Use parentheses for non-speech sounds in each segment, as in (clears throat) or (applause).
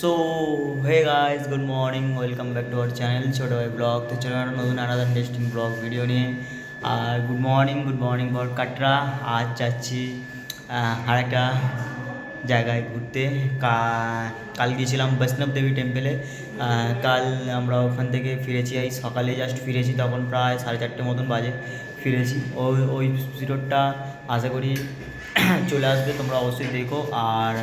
So hey guys good morning welcome back to our channel ছোটো ভাই blog তো চলো একটা নতুন আলাদা ইন্টারেস্টিং ব্লগ ভিডিও নিয়ে। আর good morning good morning for Katra. আজ যাচ্ছি আরেকটা জায়গায় ঘুরতে। কাল গিয়েছিলাম বৈষ্ণব দেবী টেম্পেলে কাল আমরা ওখান থেকে ফিরেছি, এই সকালে জাস্ট ফিরেছি, তখন প্রায় সাড়ে চারটে মতন বাজে। ফিরেছি। ওই ওই পিরিয়ডটা আশা করি (clears throat) চলে আসবে, তোমরা অবশ্যই দেখো। আর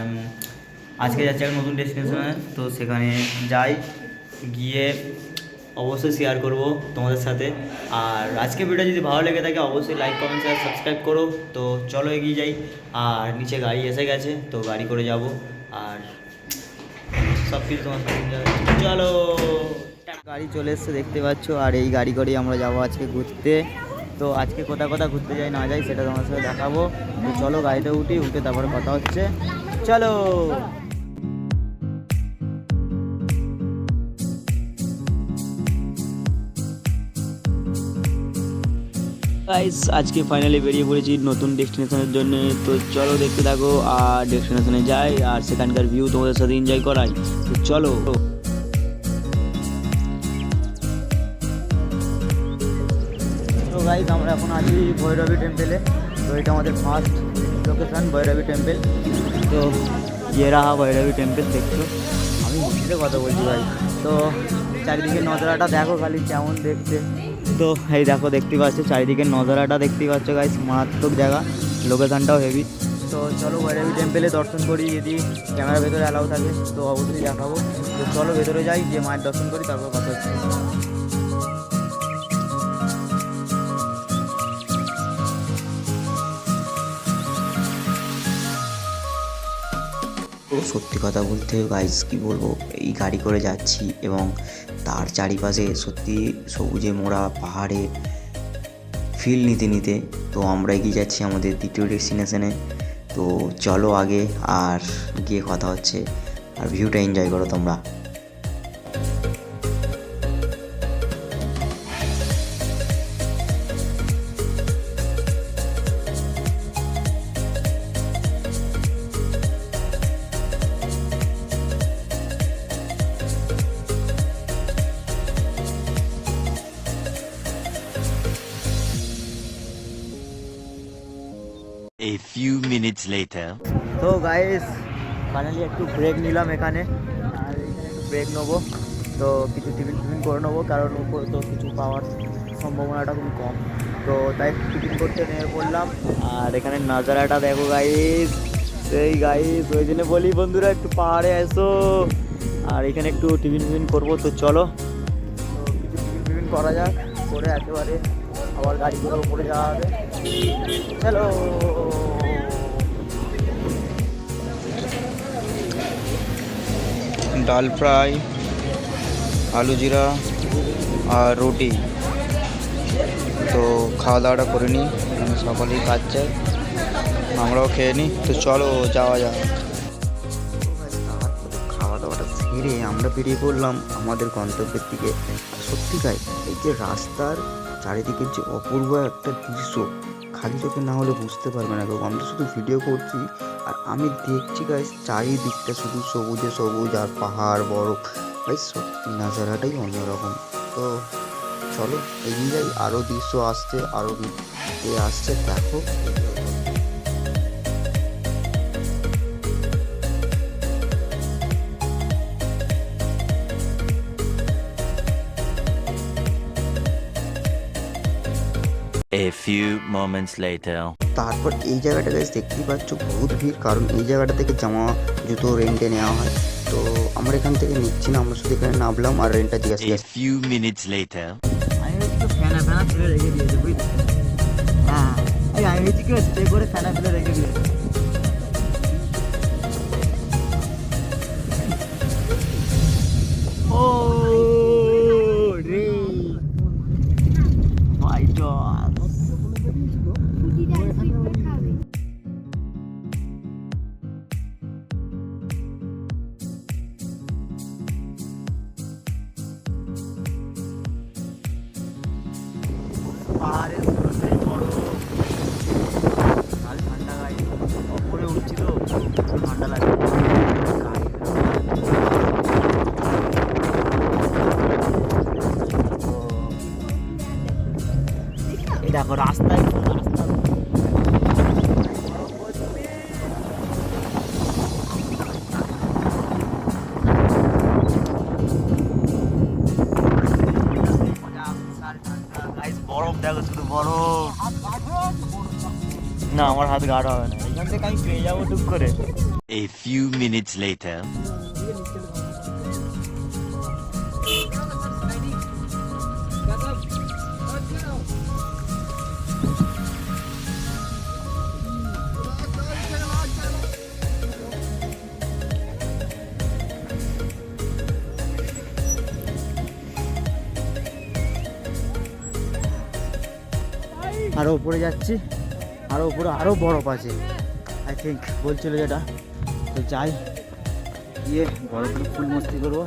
আজকে যাচ্ছি একটা নতুন ডেস্টিনেশনে তো সেখানে যাই, গিয়ে অবশ্যই শেয়ার করব তোমাদের সাথে। আর আজকে ভিডিও যদি ভালো লেগে থাকে, অবশ্যই লাইক কমেন্ট শেয়ার সাবস্ক্রাইব করো। তো চলো এগিয়ে যাই। আর নিচে গাড়ি এসে গেছে, তো গাড়ি করে যাব। আর সব কিছু তোমার চলো! গাড়ি চলে এসছে, দেখতে পাচ্ছ। আর এই গাড়ি করেই আমরা যাব আজকে ঘুরতে। তো আজকে কোথায় কোথায় ঘুরতে যাই না যাই, সেটা তোমার সাথে দেখাবো। তো চলো গাড়িতে উঠি, উঠে তারপরে কথা হচ্ছে। চলো! গাইস আজকে ফাইনালি বেরিয়ে পড়েছি নতুন ডেস্টিনেশনের জন্য। তো চলো দেখতে থাকো, আর ডেস্টিনেশনে যাই, আর সেখানকার ভিউ তোমাদের সাথে এনজয় করাই। তো চলো। তো গাইস আমরা এখন আছি ভৈরবী টেম্পেলে তো এটা আমাদের ফার্স্ট লোকেশন ভৈরবী টেম্পেল তো ইয়ে রাহা ভৈরবী টেম্পেল দেখছ? আমি হিন্দিতে কথা বলছি ভাই। তো চারিদিকে নজারাটা দেখো খালি কেমন দেখতে। তো এই দেখো দেখতে পাচ্ছ, চারিদিকে নজারাটা দেখতে পাচ্ছ গাইস মারাত্মক জায়গা লোকেশনটাও হেভি তো চলো ভৈরবী টেম্পেলে দর্শন করি, যদি ক্যামেরা ভেতরে অ্যালাউ থাকে, তো অবশ্যই দেখাবো। তো চলো ভেতরে যাই, গিয়ে মায়ের দর্শন করি, তারপর কথা হচ্ছে। সত্যি কথা বলতে গাইজ কি বলব, এই গাড়ি করে যাচ্ছি এবং তার চারিপাশে সত্যি সবুজে মোড়া পাহাড়ে ফিল নিতে নিতে। তো আমরা এগিয়ে যাচ্ছি আমাদের দ্বিতীয় ডেস্টিনেশনে তো চলো আগে আর গিয়ে কথা হচ্ছে। আর ভিউটা এনজয় করো তোমরা। Minutes later. তো গাইস ফাইনালি একটু ব্রেক নিলাম এখানে। আর এখানে একটু ব্রেক নেব। তো কিছু টিফিন টিফিন করে নেব, কারণ উপরে তো কিছু পাওয়ার সম্ভাবনাটা খুবই কম। তো তাই টিফিন করতে নেমে পড়লাম আর এখানে নাজারাটা দেখো গাইস সেই গাইস ওই জন্য বলি বন্ধুরা, একটু পাহাড়ে এসো। আর এখানে একটু টিফিন টিফিন করব, তো চলো। তো কিছু টিফিন টিফিন করা যাক, করে একেবারে আবার গাড়ি করে উপরে যাওয়া হবে। চলো। ডাল ফ্রাই, আলু জিরা আর রুটি। তো খাওয়া দাওয়াটা করে নিই সকলেই খাচ্ছে আমরাও খেয়ে নিই, তো চলো যাওয়া যাক। খাওয়া দাওয়াটা আমরা বেরিয়ে পড়লাম আমাদের গন্তব্যের দিকে। আর সত্যি গাই এই যে রাস্তার চারিদিকের যে অপূর্ব একটা দৃশ্য, খালি চোখে না হলে বুঝতে পারবে না কেউ। আমরা শুধু ভিডিও করছি আর আমি দেখছি গাইস চারিদিকটা শুধু সবুজে সবুজ আর পাহাড়, বরফ। ভাই, সত্যি নাজারাটাই অন্যরকম। তো চলো এগিয়ে যাই আরও দৃশ্য আসছে আরও আসছে, দেখো। A few moments later. তারপর এই জায়গাটা গাইস দেখতেই পাচ্ছ বহুত ভিড় কারণ এই জায়গাটা থেকে জামা জুতো রেন্টে নেওয়া হয় তো আমরা এখান থেকে নিচ্ছি না আমরা শুধু এখানে নামলাম আর রেন্টটা জিজ্ঞাসা A few minutes later. আমি তো ফ্যানা ফ্যানা ফেলে রেখে দিয়েছি বুঝলি হ্যাঁ এই আমি হচ্ছে কি স্প্রে করে ফ্যানা ফেলে রেখে দিয়েছে আরে বড় কাল ঠান্ডা গাড়ি ওপরে উঠছিল ঠান্ডা লাগে দেখো রাস্তা না আমার হাত গাঢ় হবে না। এখান থেকে আমি পেয়ে যাব টুক করে। A few minutes later. আরও উপরে যাচ্ছি। আরও উপরে আরও বরফ আছে। আই থিঙ্ক বলছিল যেটা। তো যাই, গিয়ে বরফে ফুল মস্তি করব।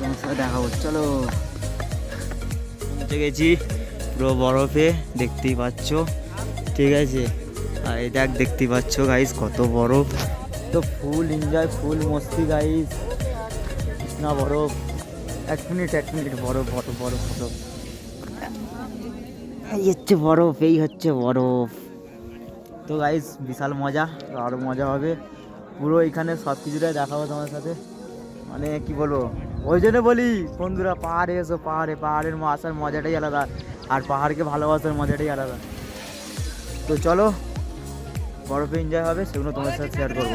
তোমার সাথে দেখা হচ্ছে চলো। পৌঁছে গেছি পুরো বরফে, দেখতেই পাচ্ছ। ঠিক আছে। আর এই দেখ, দেখতেই পাচ্ছ গাইস কত বরফ। তো ফুল এনজয় ফুল মস্তি গাইস না বরফ। এক মিনিট এক মিনিট বরফ বরফ বরফ বরফ। এই হচ্ছে বরফ, এই হচ্ছে বরফ। তো গাইস বিশাল মজা আরও মজা হবে। পুরো এখানে সব কিছুটাই দেখাবো তোমার সাথে। মানে কি বলব? ওই জন্য বলি, বন্ধুরা, পাহাড়ে এসো, পাহাড়ে। পাহাড়ের আসার মজাটাই আলাদা। আর পাহাড়কে ভালোবাসার মজাটাই আলাদা। তো চলো, বরফে এনজয় হবে, সেগুলো তোমার সাথে শেয়ার করব।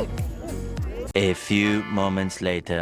A few moments later.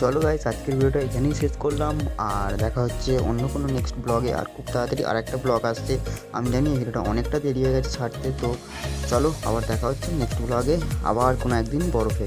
চলো গাইস আজকের ভিডিওটা এখানেই শেষ করলাম। আর দেখা হচ্ছে অন্য কোনো নেক্সট ব্লগে আর খুব তাড়াতাড়ি আর একটা ব্লগ আসছে। আমি জানি ভিডিওটা অনেকটা দেরি হয়ে গেছে ছাড়তে, তো চলো আবার দেখা হচ্ছে নেক্সট ব্লগে আবার কোনো একদিন বরফে।